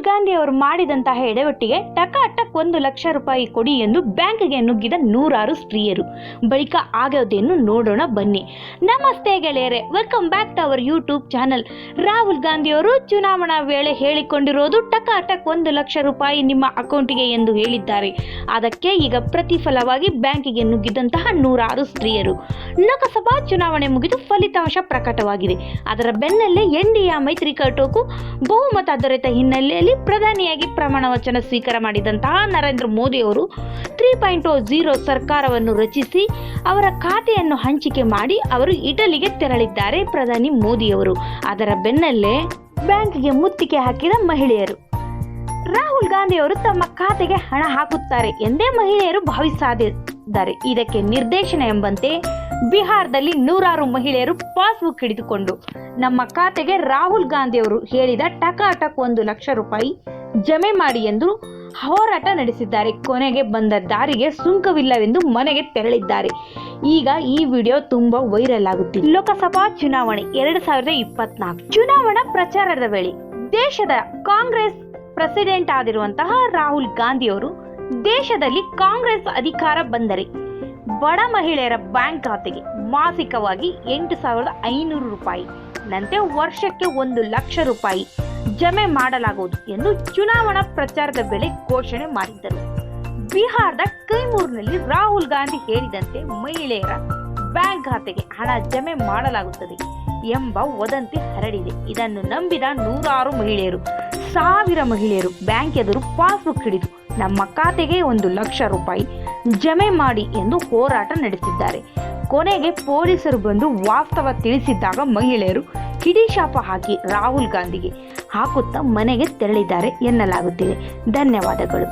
ಗಾಂಧಿ ಅವರು ಮಾಡಿದಂತಹ ಎಡವಟ್ಟಿಗೆ ಟಕಾಟಕ್ ಒಂದು ಲಕ್ಷ ರೂಪಾಯಿ ಕೊಡಿ ಎಂದು ಬ್ಯಾಂಕ್ಗೆ ನುಗ್ಗಿದ ನೂರಾರು ಸ್ತ್ರೀಯರು. ಬಳಿಕ ಆಗೋದೇನು ನೋಡೋಣ ಬನ್ನಿ. ನಮಸ್ತೆ ಗೆಳೆಯರೆ welcome back to our YouTube channel Rahul Gandhi ಅವರು ಚುನಾವಣಾ ವೇಳೆ ಹೇಳಿಕೊಂಡಿರೋದು ಟಕಾಟಕ್ ಒಂದು ಲಕ್ಷ ರೂಪಾಯಿ ನಿಮ್ಮ ಅಕೌಂಟಿಗೆ ಎಂದು ಹೇಳಿದ್ದಾರೆ. ಅದಕ್ಕೆ ಈಗ ಪ್ರತಿಫಲವಾಗಿ ಬ್ಯಾಂಕಿಗೆ ನುಗ್ಗಿದಂತಹ ನೂರಾರು ಸ್ತ್ರೀಯರು. ಲೋಕಸಭಾ ಚುನಾವಣೆ ಮುಗಿದು ಫಲಿತಾಂಶ ಪ್ರಕಟವಾಗಿದೆ. ಅದರ ಬೆನ್ನಲ್ಲೇ ಎನ್ಡಿಎ ಮೈತ್ರಿಕೂಟಕ್ಕೂ ಬಹುಮತ ದೊರೆತ ಹಿನ್ನೆಲೆಯಲ್ಲಿ ಪ್ರಧಾನಿಯಾಗಿ ಪ್ರಮಾಣ ವಚನ ಸ್ವೀಕಾರ ಮಾಡಿದಂತಹ ನರೇಂದ್ರ ಮೋದಿ ಅವರು ತ್ರೀ ಪಾಯಿಂಟ್ ಜೀರೋ ಸರ್ಕಾರವನ್ನು ರಚಿಸಿ ಅವರ ಖಾತೆಯನ್ನು ಹಂಚಿಕೆ ಮಾಡಿ ಅವರು ಇಟಲಿಗೆ ತೆರಳಿದ್ದಾರೆ ಪ್ರಧಾನಿ ಮೋದಿಯವರು ಅದರ ಬೆನ್ನಲ್ಲೇ ಬ್ಯಾಂಕ್ಗೆ ಮುತ್ತಿಗೆ ಹಾಕಿದ ಮಹಿಳೆಯರು. ರಾಹುಲ್ ಗಾಂಧಿ ಅವರು ತಮ್ಮ ಖಾತೆಗೆ ಹಣ ಹಾಕುತ್ತಾರೆ ಎಂದೇ ಮಹಿಳೆಯರು ಭಾವಿಸಿದ್ದಾರೆ ಇದಕ್ಕೆ ನಿರ್ದೇಶನ ಎಂಬಂತೆ ಬಿಹಾರದಲ್ಲಿ ನೂರಾರು ಮಹಿಳೆಯರು ಪಾಸ್ಬುಕ್ ಹಿಡಿದುಕೊಂಡು. ನಮ್ಮ ಖಾತೆಗೆ ರಾಹುಲ್ ಗಾಂಧಿ ಅವರು ಹೇಳಿದ ಟಕಾಟಕ್ ಒಂದು ಲಕ್ಷ ರೂಪಾಯಿ ಜಮೆ ಮಾಡಿ ಎಂದು ಹೋರಾಟ ನಡೆಸಿದ್ದಾರೆ. ಕೊನೆಗೆ ಬಂದ ದಾರಿಗೆ ಸುಂಕವಿಲ್ಲವೆಂದು ಮನೆಗೆ ತೆರಳಿದ್ದಾರೆ. ಈಗ ಈ ವಿಡಿಯೋ ತುಂಬಾ ವೈರಲ್ ಆಗುತ್ತಿದೆ. ಲೋಕಸಭಾ ಚುನಾವಣೆ ಎರಡು ಸಾವಿರದ ಇಪ್ಪತ್ನಾಲ್ಕು. ಚುನಾವಣಾ ಪ್ರಚಾರದ ವೇಳೆ ದೇಶದ ಕಾಂಗ್ರೆಸ್ ಪ್ರೆಸಿಡೆಂಟ್ ಆಗಿರುವಂತಹ ರಾಹುಲ್ ಗಾಂಧಿ ಅವರು ದೇಶದಲ್ಲಿ ಕಾಂಗ್ರೆಸ್ ಅಧಿಕಾರ ಬಂದರೆ ಬಡ ಮಹಿಳೆಯರ ಬ್ಯಾಂಕ್ ಖಾತೆಗೆ ಮಾಸಿಕವಾಗಿ ಎಂಟು ಸಾವಿರದ ಐನೂರು ರೂಪಾಯಿ, ನಂತೆ ವರ್ಷಕ್ಕೆ ಒಂದು ಲಕ್ಷ ರೂಪಾಯಿ ಜಮೆ ಮಾಡಲಾಗುವುದು ಎಂದು ಚುನಾವಣಾ ಪ್ರಚಾರದ ವೇಳೆ ಘೋಷಣೆ ಮಾಡಿದ್ದರು. ಬಿಹಾರದ ಕೈಮೂರಿನಲ್ಲಿ ರಾಹುಲ್ ಗಾಂಧಿ ಹೇಳಿದಂತೆ ಮಹಿಳೆಯರ ಬ್ಯಾಂಕ್ ಖಾತೆಗೆ ಹಣ ಜಮೆ ಮಾಡಲಾಗುತ್ತದೆ ಎಂಬ ವದಂತಿ ಹರಡಿದೆ. ಇದನ್ನು ನಂಬಿದ ನೂರಾರು ಮಹಿಳೆಯರು ಸಾವಿರ ಮಹಿಳೆಯರು ಬ್ಯಾಂಕ್ ಎದುರು ಪಾಸ್ಬುಕ್ ಹಿಡಿದು ನಮ್ಮ ಖಾತೆಗೆ ಒಂದು ಲಕ್ಷ ರೂಪಾಯಿ ಜಮೆ ಮಾಡಿ ಎಂದು ಹೋರಾಟ ನಡೆಸಿದ್ದಾರೆ. ಕೊನೆಗೆ ಪೊಲೀಸರು ಬಂದು ವಾಸ್ತವ ತಿಳಿಸಿದ್ದಾಗ ಮಹಿಳೆಯರು ಹಿಡಿಶಾಪ ಹಾಕಿ ರಾಹುಲ್ ಗಾಂಧಿಗೆ ಹಾಕುತ್ತಾ ಮನೆಗೆ ತೆರಳಿದ್ದಾರೆ ಎನ್ನಲಾಗುತ್ತಿದೆ. ಧನ್ಯವಾದಗಳು.